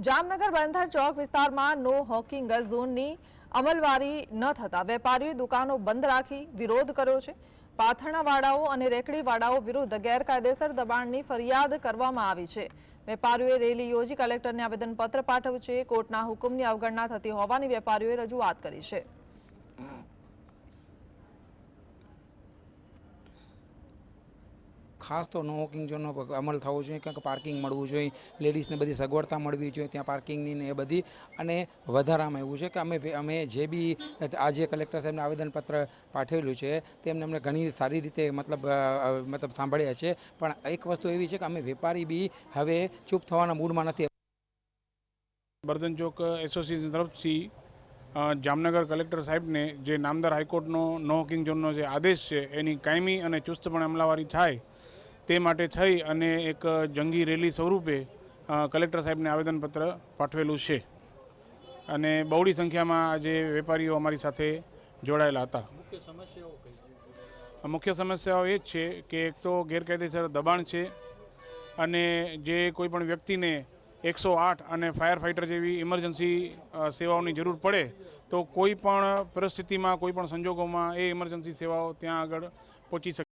જામનગર બંધર ચોક વિસ્તારમાં નો હોકિંગ ઝોનની અમલવારી ન થતા વેપારીઓએ દુકાનો બંધ રાખી વિરોધ કર્યો છે. પાથરણાવાળાઓ અને રેકડીવાળાઓ વિરુદ્ધ ગેરકાયદેસર દબાણની ફરિયાદ કરવામાં આવી છે. વેપારીઓએ રેલી યોજી કલેક્ટરને આવેદનપત્ર પાઠવ્યું છે. કોર્ટના હુકમની અવગણના થતી હોવાની વેપારીઓએ રજૂઆત કરી છે. ખાસ તો નો વોકિંગ ઝોનનો અમલ થવો જોઈએ, ક્યાંક પાર્કિંગ મળવું જોઈએ લેડીઝને બધી સગવડતા મળવી જોઈએ, ત્યાં પાર્કિંગની ને એ બધી. અને વધારામાં એવું છે કે અમે અમે જે બી આજે કલેક્ટર સાહેબને આવેદનપત્ર પાઠવેલું છે, તેમને અમને ઘણી સારી રીતે મતલબ મતલબ સાંભળ્યા છે. પણ એક વસ્તુ એવી છે કે અમે વેપારી બી હવે ચૂપ થવાના મૂડમાં નથી. બર્ધન ચોક એસોસિએશન તરફથી જામનગર કલેક્ટર સાહેબને જે નામદાર હાઈકોર્ટનો નો હોકિંગ ઝોનનો જે આદેશ છે, એની કાયમી અને ચુસ્તપણે અમલાવારી થાય તે માટે થઈ અને એક જંગી રેલી સ્વરૂપે કલેક્ટર સાહેબને આવેદનપત્ર પાઠવેલું છે. અને બહોળી સંખ્યામાં આજે વેપારીઓ અમારી સાથે જોડાયેલા હતા. મુખ્ય સમસ્યાઓ એ જ છે કે એક તો ગેરકાયદેસર દબાણ છે અને જે કોઈ પણ વ્યક્તિને એકસો આઠ અને ફાયર ફાઇટર જેવી ઇમરજન્સી સેવાઓની જરૂર પડે તો કોઈ પણ પરિસ્થિતિમાં કોઈ પણ સંજોગોમાં એ ઇમરજન્સી સેવાઓ ત્યાં આગળ પહોંચી શકે.